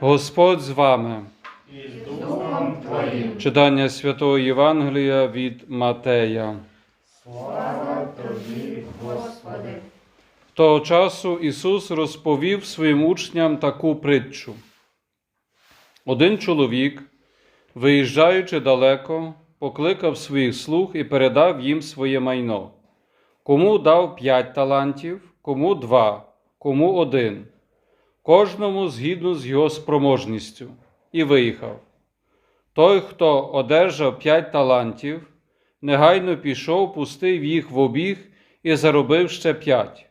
Господь з вами. і з Духом Твоїм. Читання Святого Євангелія від Матея. Слава Тобі, Господи. Того часу Ісус розповів своїм учням таку притчу. Один чоловік, виїжджаючи далеко, покликав своїх слуг і передав їм своє майно. Кому дав п'ять талантів, кому два, кому один, кожному згідно з його спроможністю, і виїхав. Той, хто одержав п'ять талантів, негайно пішов, пустив їх в обіг і заробив ще п'ять.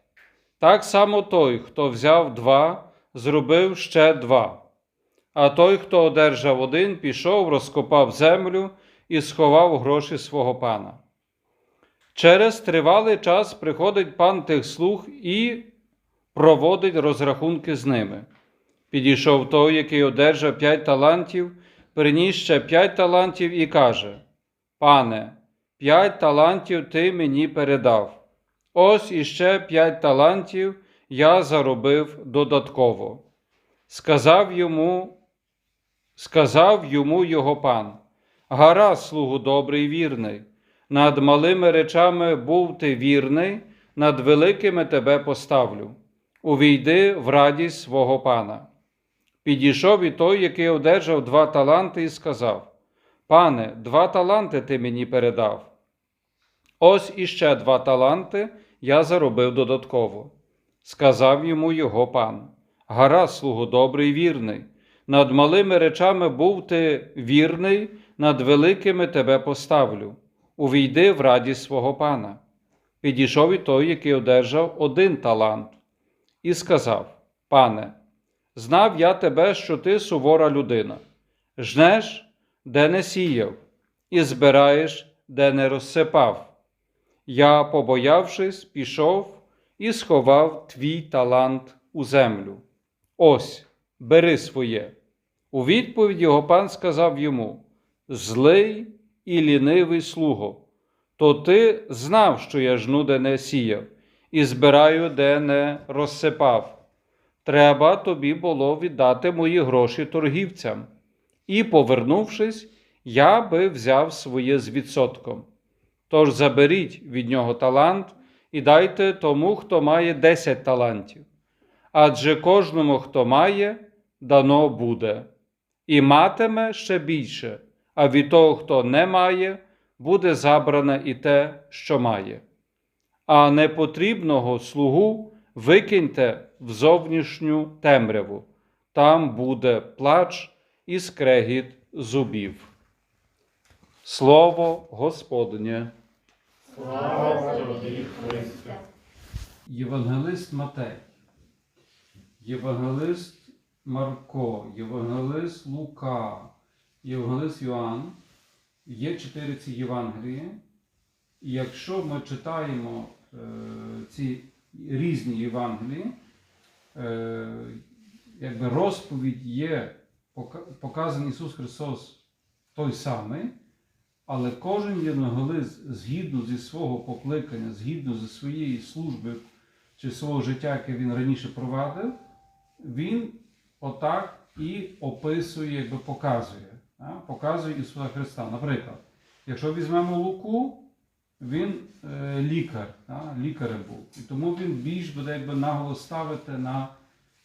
Так само той, хто взяв два, зробив ще два. А той, хто одержав один, пішов, розкопав землю і сховав гроші свого пана. Через тривалий час приходить пан тих слуг і проводить розрахунки з ними. Підійшов той, який одержав п'ять талантів, приніс ще п'ять талантів і каже: Пане, п'ять талантів ти мені передав. Ось іще п'ять талантів я заробив додатково. Сказав йому, сказав йому його пан: Гаразд, слугу добрий вірний. Над малими речами був ти вірний, над великими тебе поставлю. Увійди в радість свого пана. Підійшов і той, який одержав два таланти, і сказав: Пане, два таланти ти мені передав. Ось іще два таланти я заробив додатково. Сказав йому його пан: Гаразд, слугу добрий вірний. Над малими речами був ти вірний, над великими тебе поставлю. Увійди в радість свого пана. Підійшов і той, який одержав один талант, і сказав: Пане, знав я тебе, що ти сувора людина, жнеш, де не сіяв, і збираєш, де не розсипав. Я, побоявшись, пішов і сховав твій талант у землю. Ось, бери своє. У відповідь його пан сказав йому: Злий і лінивий слуго, то ти знав, що я жну, де не сіяв, і збираю, де не розсипав. Треба тобі було віддати мої гроші торгівцям. І, повернувшись, я би взяв своє з відсотком. Тож заберіть від нього талант і дайте тому, хто має десять талантів. Адже кожному, хто має, дано буде, і матиме ще більше, а від того, хто не має, буде забране і те, що має. А непотрібного слугу викиньте в зовнішню темряву, там буде плач і скрегіт зубів. Слово Господнє. Слава Тобі, Христе. Євангелист Матей, Євангелист Марко, Євангелист Лука, Євангелист Йоанн. Є чотири ці Євангелії. І якщо ми читаємо ці різні Євангелії, е, якби розповідь є, показаний Ісус Христос той самий, але кожен євангелист, згідно зі свого покликання, згідно зі своєї служби чи свого життя, яке він раніше провадив, він отак і описує, якби показує. Показує Ісуса Христа. Наприклад, якщо візьмемо Луку, він е, лікар, а, лікарем був. І тому він більш буде якби наголос ставити на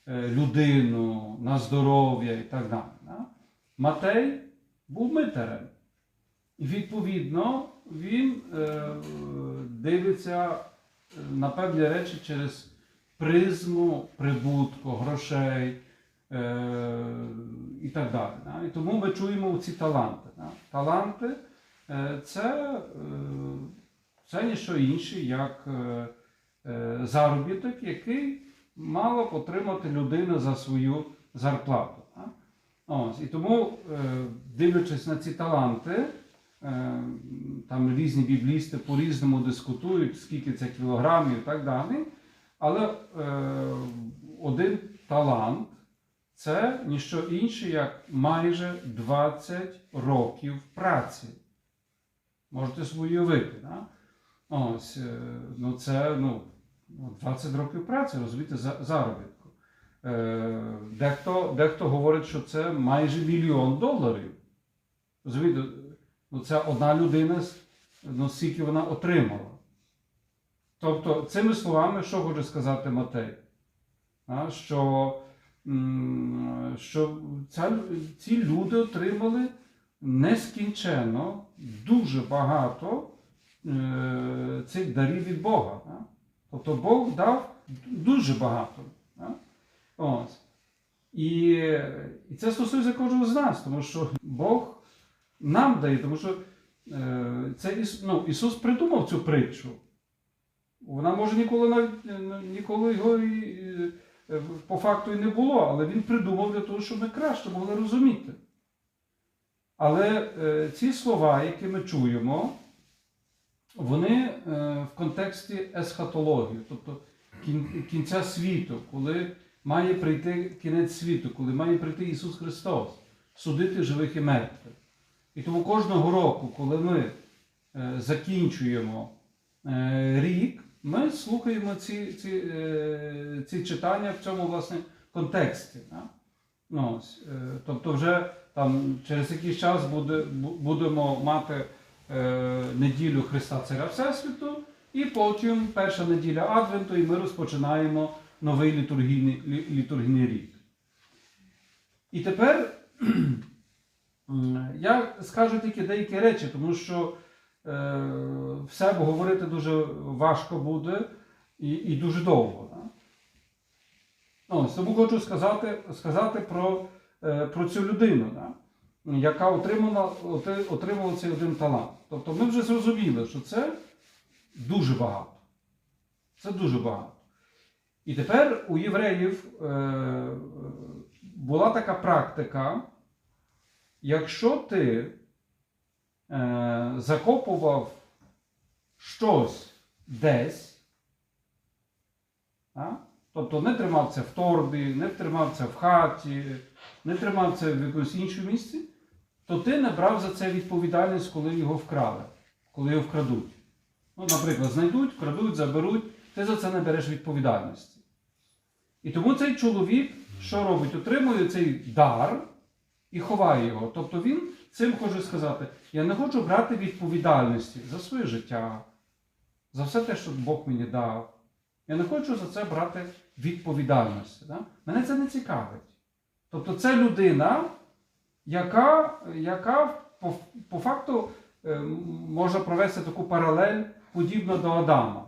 е, людину, на здоров'я і так далі. а. Матей був митарем. І відповідно він е, дивиться е, на певні речі через призму прибутку, грошей е, і так далі. да. І тому ми чуємо ці таланти. да. Таланти е, це, це ніщо інше, як е, е, заробіток, який мала б отримати людина за свою зарплату. І тому, е, дивлячись на ці таланти, там різні біблісти по-різному дискутують, скільки це кілограмів і так далі. Але один талант це ніщо інше, як майже 20 років праці. Можете собі уявити. Да? Ось, е, ну це ну, 20 років праці, розумієте, заробітку. Е, Дехто, дехто говорить, що це майже мільйон доларів. Розумієте, ну це одна людина, ну скільки вона отримала. Тобто, цими словами, що хоче сказати Матей? А, що, що ця, ці люди отримали нескінченно дуже багато цих дарів від Бога. Тобто Бог дав дуже багато. І, і це стосується кожного з нас, тому що Бог нам дає, тому що е, це ну, Ісус придумав цю притчу. Вона може ніколи навіть е, ніколи його і, е, е, по факту і не було, але він придумав для того, щоб ми краще могли розуміти. Але е, ці слова, які ми чуємо, вони е, в контексті есхатології, тобто кінця світу, коли має прийти кінець світу, коли має прийти Ісус Христос, судити живих і мертвих. І тому кожного року, коли ми е, закінчуємо е, рік, ми слухаємо ці, ці, ці читання в цьому власне контексті. Ну, тобто, вже там через якийсь час буде, будемо мати неділю Христа Царя Всесвіту, і потім перша неділя Адвенту, і ми розпочинаємо новий літургійний, літургійний рік. І тепер я скажу тільки деякі речі, тому що е, все обговорити дуже важко буде і, і дуже довго. Да? Ось, тому хочу сказати, сказати про, е, про цю людину, да? яка отримала, отримала цей один талант. Тобто ми вже зрозуміли, що це дуже багато. Це дуже багато. І тепер у євреїв е, була така практика, якщо ти е, закопував щось десь, а? тобто не тримав це в торбі, не тримав це в хаті, не тримав це в якомусь іншому місці, то ти не брав за це відповідальність, коли його вкрали, коли його вкрадуть. Ну, наприклад, знайдуть, вкрадуть, заберуть, ти за це не береш відповідальності. І тому цей чоловік, що робить? Отримує цей дар і ховає його. Тобто він цим хоче сказати: я не хочу брати відповідальності за своє життя, за все те, що Бог мені дав. Я не хочу за це брати відповідальності. Да? Мене це не цікавить. Тобто це людина, яка, яка по, по факту е, може провести таку паралель подібно до Адама,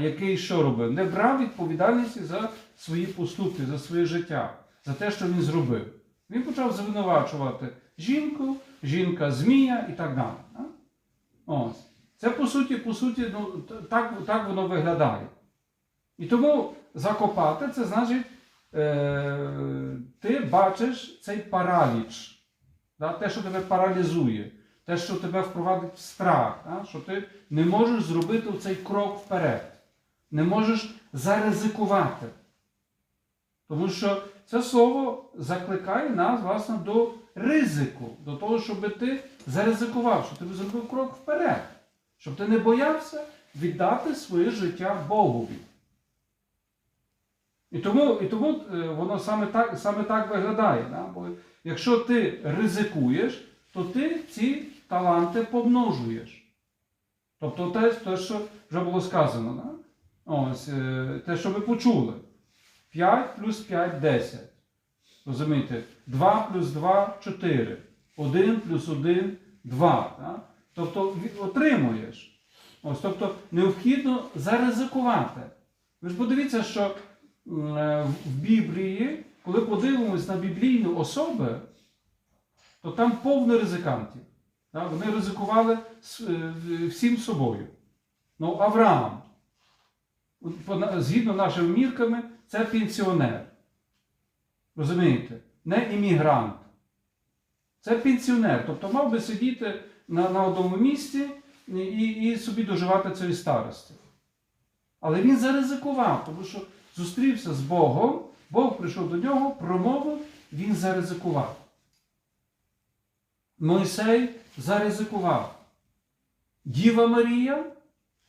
який що робив? Не брав відповідальності за свої поступки, за своє життя, за те, що він зробив. Він почав звинувачувати жінку, жінка змія і так далі. Ось. Це по суті, по суті, ну, так, так воно виглядає. І тому закопати це значить, ти бачиш цей параліч, те, що тебе паралізує, те, що тебе впровадить в страх, що ти не можеш зробити цей крок вперед, не можеш заризикувати. Тому що це слово закликає нас, власне, до ризику, до того, щоб ти заризикував, щоб ти зробив крок вперед, щоб ти не боявся віддати своє життя Богові. І тому, і тому е, воно саме так, саме так виглядає. Да? Бо якщо ти ризикуєш, то ти ці таланти помножуєш. Тобто те, те що вже було сказано. Да? Ось, е, те, що ви почули. 5 плюс 5 10. Розумієте? 2 плюс 2 4. 1 плюс 1 2. Да? Тобто отримуєш. Ось, тобто необхідно заризикувати. Ви ж подивіться, що в Біблії, коли подивимось на біблійні особи, то там повно ризикантів. Вони ризикували е, всім собою. Ну, Авраам, згідно нашими мірками, це пенсіонер. Розумієте? Не іммігрант. Це пенсіонер. Тобто мав би сидіти на, на одному місці і, і собі доживати цієї старості. Але він заризикував, тому що зустрівся з Богом, Бог прийшов до нього, промовив, він заризикував. Мойсей заризикував. Діва Марія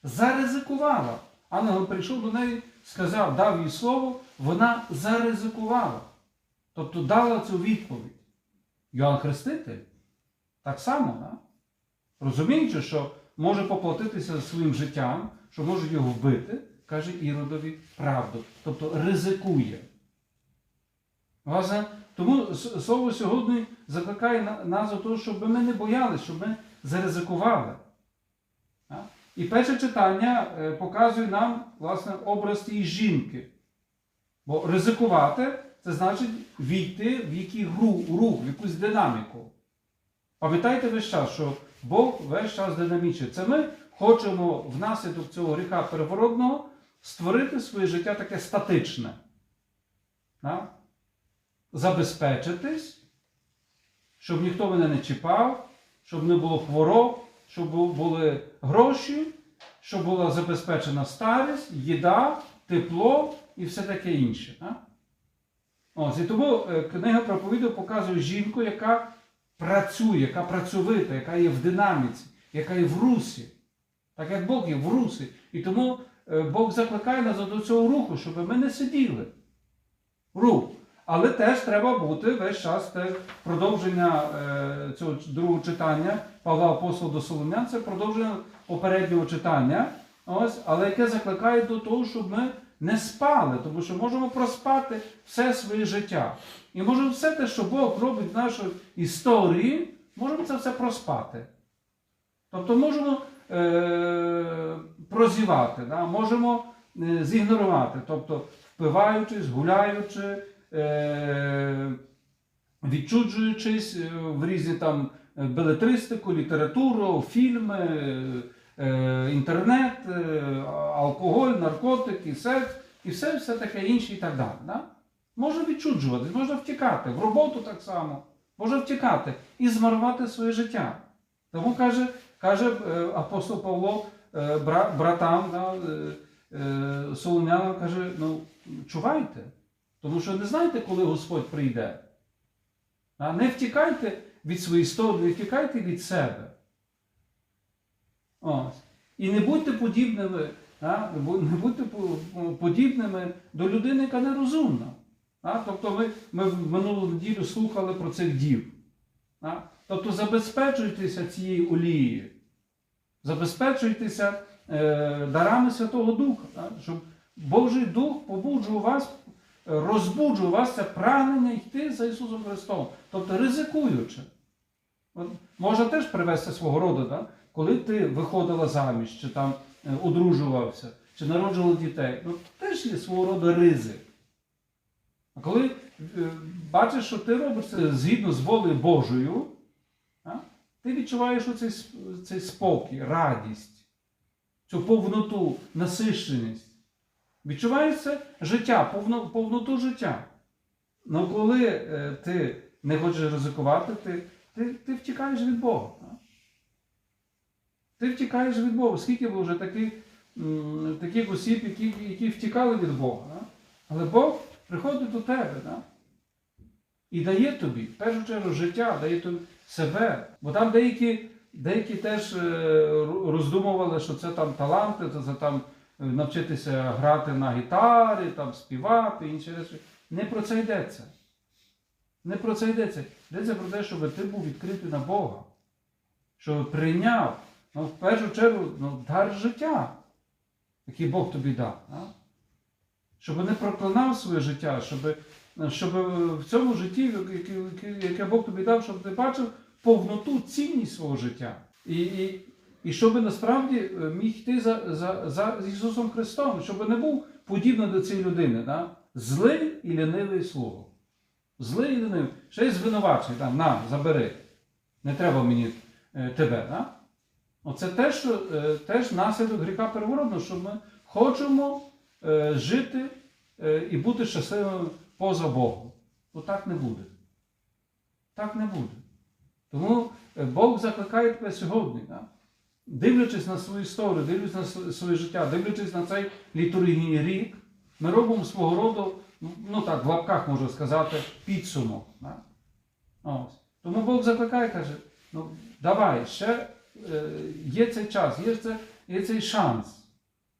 заризикувала. Ангел прийшов до неї, сказав, дав їй слово, вона заризикувала. Тобто дала цю відповідь. Йоанн Хреститель так само, да? розуміючи, що може поплатитися своїм життям, що може його вбити, каже Іродові правду. Тобто ризикує. Тому слово сьогодні закликає нас до того, щоб ми не боялися, щоб ми заризикували. І перше читання е, показує нам власне, образ тієї жінки. Бо ризикувати це значить війти в який рух, в якусь динаміку. Пам'ятайте весь час, що Бог весь час динамічний. Це ми хочемо внаслідок цього гріха переворотного створити своє життя таке статичне. Да? Забезпечитись, щоб ніхто мене не чіпав, щоб не було хвороб, щоб були гроші, щоб була забезпечена старість, їда, тепло і все таке інше. Да? Ось, і тому е, книга проповідів показує жінку, яка працює, яка працьовита, яка є в динаміці, яка є в русі. Так як Бог є в русі. І тому Бог закликає нас до цього руху, щоб ми не сиділи. Рух. Але теж треба бути весь час те продовження е, цього другого читання Павла Апостола до Солом'ян, це продовження попереднього читання, ось, але яке закликає до того, щоб ми не спали, тому що можемо проспати все своє життя. І можемо все те, що Бог робить в нашій історії, можемо це все проспати. Тобто можемо е, прозівати, да? можемо е, зігнорувати, тобто впиваючись, гуляючи, е, відчуджуючись е, в різні там е, белетристику, літературу, фільми, е, е, інтернет, е, алкоголь, наркотики, секс і все, все таке інше і так далі. Да? Можна відчуджуватись, можна втікати, в роботу так само, можна втікати і змарувати своє життя. Тому каже, каже е, апостол Павло е, братам, да, е, е, каже, ну, чувайте, тому що не знаєте, коли Господь прийде. Не втікайте від своєї історії, не втікайте від себе. Ось. І не будьте подібними, а, не будьте подібними до людини, яка нерозумна. А? Тобто ми, ми в минулу неділю слухали про цих дів. А? Тобто забезпечуйтеся цією олією, забезпечуйтеся е, дарами Святого Духа, а? щоб Божий Дух побуджував вас, розбуджував вас це прагнення йти за Ісусом Христом, тобто ризикуючи. От, можна теж привести свого роду, да? коли ти виходила заміж, чи там е, одружувався, чи народжував дітей, ну, теж є свого роду ризик. А коли е, бачиш, що ти робиш це згідно з волею Божою, ти відчуваєш оцей, цей спокій, радість, цю повноту, насищеність. Відчуваєш це життя, повно, повноту життя. Ну коли е, ти не хочеш ризикувати, ти, ти, ти втікаєш від Бога. а? Ти втікаєш від Бога. Скільки було вже таких, таких осіб, які, які втікали від Бога. а? Але Бог приходить до тебе да? і дає тобі, в першу чергу, життя, дає тобі себе. Бо там деякі, деякі теж е, роздумували, що це там таланти, це, це там е, навчитися грати на гітарі, там, співати, інші речі. Не про це йдеться. Не про це йдеться. Йдеться про те, щоб ти був відкритий на Бога, щоб прийняв, ну, в першу чергу, ну, дар життя, який Бог тобі дав. щоб не проклинав своє життя, щоб, щоб в цьому житті, яке, Бог тобі дав, щоб ти бачив повноту, цінність свого життя. І, і, і щоб насправді е, міг йти за, за, за Ісусом Христом, щоб не був подібний до цієї людини. Да? Злий і лінивий слово. Злий і лінивий. Ще й звинувачений, там, на, забери. Не треба мені е, тебе. Да? Оце те, що, е, теж наслідок гріха переворотного, що ми хочемо е, жити е, і бути щасливими поза Богом. Ну так не буде. Так не буде. Тому е, Бог закликає тебе сьогодні, да? дивлячись на свою історію, дивлячись на своє життя, дивлячись на цей літургійний рік, ми робимо свого роду, ну так, в лапках можна сказати, підсумок. Да? Ось. Тому Бог закликає, каже, ну давай, ще е, є цей час, є, це, є цей шанс.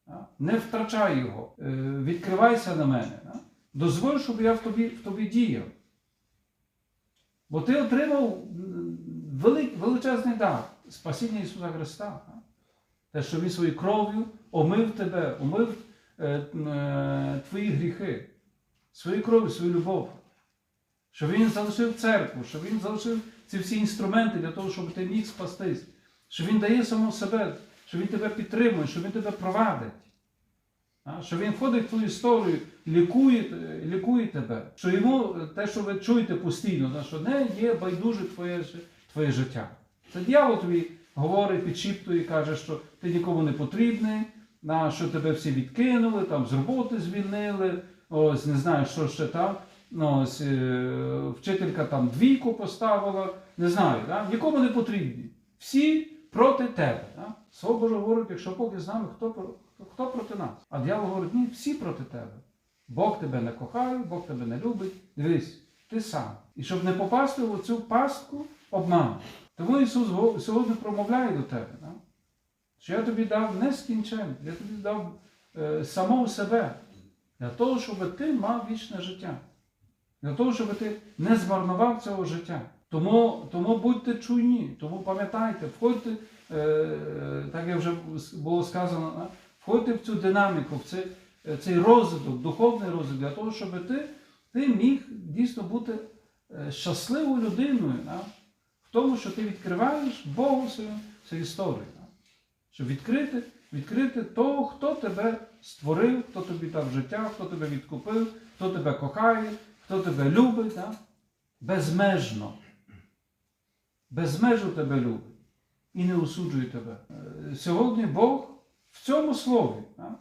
Да? Не втрачай його, е, відкривайся на мене. Да? Дозволь, щоб я в тобі, в тобі діяв. Бо ти отримав велик, величезний дар спасіння Ісуса Христа. Те, що Він своєю кров'ю омив тебе, омив е, е, твої гріхи, своєю кров'ю, свою любов. Що Він залишив церкву, що Він залишив ці всі інструменти для того, щоб ти міг спастись. Що Він дає самого себе, що Він тебе підтримує, що Він тебе провадить. Що Він входить в твою історію, лікує, е, лікує тебе. Що йому е, те, що ви чуєте постійно, що не є байдуже твоє, твоє життя. Це дьявол тобі говорить, підшіптує, каже, що ти нікому не потрібний, що тебе всі відкинули, там з роботи звільнили, ось не знаю, що ще там. Ось, е, вчителька там двійку поставила, не знаю, да? нікому не потрібні. Всі проти тебе. Да? Слово Боже говорить, якщо Бог із нами, хто, хто проти нас? А диявол говорить, ні, всі проти тебе. Бог тебе не кохає, Бог тебе не любить. Дивись, ти сам. І щоб не попасти в цю пастку обману. Тому Ісус сьогодні промовляє до тебе, да? що я тобі дав нескінченно, я тобі дав е, самого себе для того, щоб ти мав вічне життя. Для того, щоб ти не змарнував цього життя. Тому, тому будьте чуйні, тому пам'ятайте, входьте, е, так як вже було сказано, а, входьте в цю динаміку, в цей, е, цей розвиток, духовний розвиток, для того, щоб ти, ти міг дійсно бути е, щасливою людиною а, в тому, що ти відкриваєш Богу свою, свою історію. а. Щоб відкрити, відкрити того, хто тебе створив, хто тобі дав життя, хто тебе відкупив, хто тебе кохає, хто тебе любить, да? безмежно. Безмежно тебе любить і не осуджує тебе. Е, Сьогодні Бог в цьому слові да?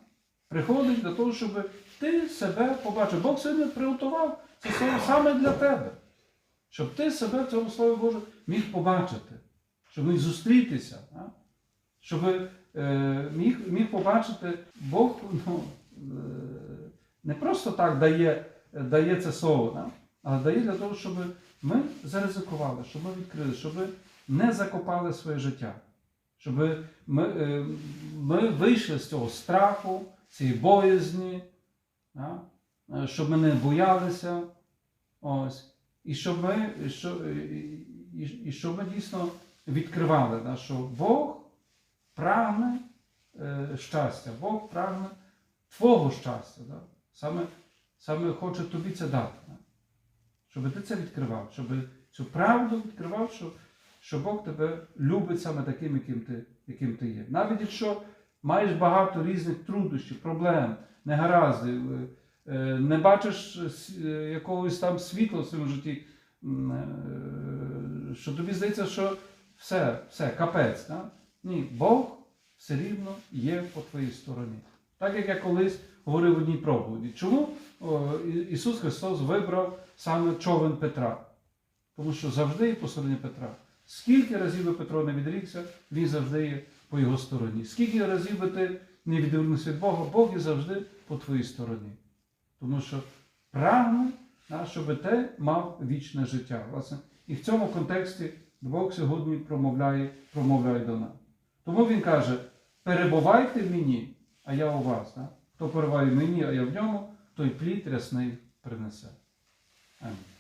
приходить для того, щоб ти себе побачив. Бог сьогодні приготував це слово саме для тебе. Щоб ти себе в цьому Слові Боже міг побачити, щоб міг зустрітися. Да? Щоб е, міг, міг побачити Бог ну, е, не просто так дає, дає це слово, да? але дає для того, щоб ми заризикували, щоб ми відкрили, щоб ми не закопали своє життя, щоб ми, е, ми вийшли з цього страху, цієї боязні, да? е, щоб ми не боялися. Ось. І щоб ми, і що, і, і, і щоб ми дійсно відкривали, да, що Бог прагне е, щастя, Бог прагне Твого щастя. Да? Саме, саме хоче тобі це дати. Да? Щоб ти це відкривав, щоб цю правду відкривав, що, що Бог тебе любить саме таким, яким ти, яким ти є. Навіть якщо маєш багато різних труднощів, проблем, негараздів, е, е, не бачиш е, якогось там світла в своєму житті, що тобі здається, що все, все, капець. Да? Ні, Бог все рівно є по твоїй стороні. Так як я колись говорив в одній проповіді. Чому Ісус Христос вибрав саме човен Петра? Тому що завжди є по Петра. Скільки разів би Петро не відрікся, він завжди є по його стороні. Скільки разів би ти не відвернувся від Бога, Бог є завжди по твоїй стороні. Тому що прагне, щоб ти мав вічне життя. Власне, і в цьому контексті Бог сьогодні промовляє, промовляє до нас. Тому Він каже: перебувайте в мені, а я у вас. Хто перебуває в мені, а я в ньому, той плід рясний принесе. Амінь.